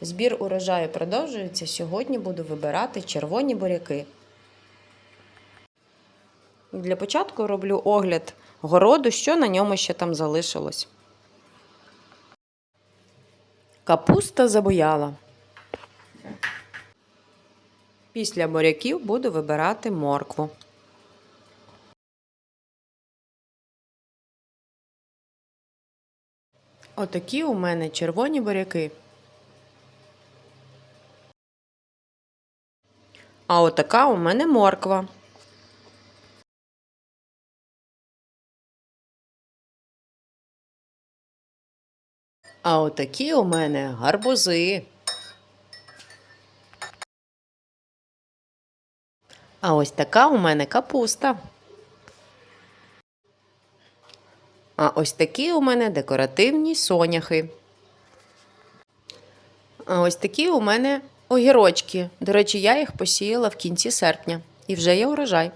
Збір урожаю продовжується. Сьогодні буду вибирати червоні буряки. Для початку роблю огляд городу, що на ньому ще там залишилось. Капуста забояла. Після буряків буду вибирати моркву. Отакі у мене червоні буряки. А отака у мене морква. А отакі у мене гарбузи. А ось така у мене капуста. А ось такі у мене декоративні соняхи. А ось такі у мене огірочки. До речі, я їх посіяла в кінці серпня. І вже є урожай.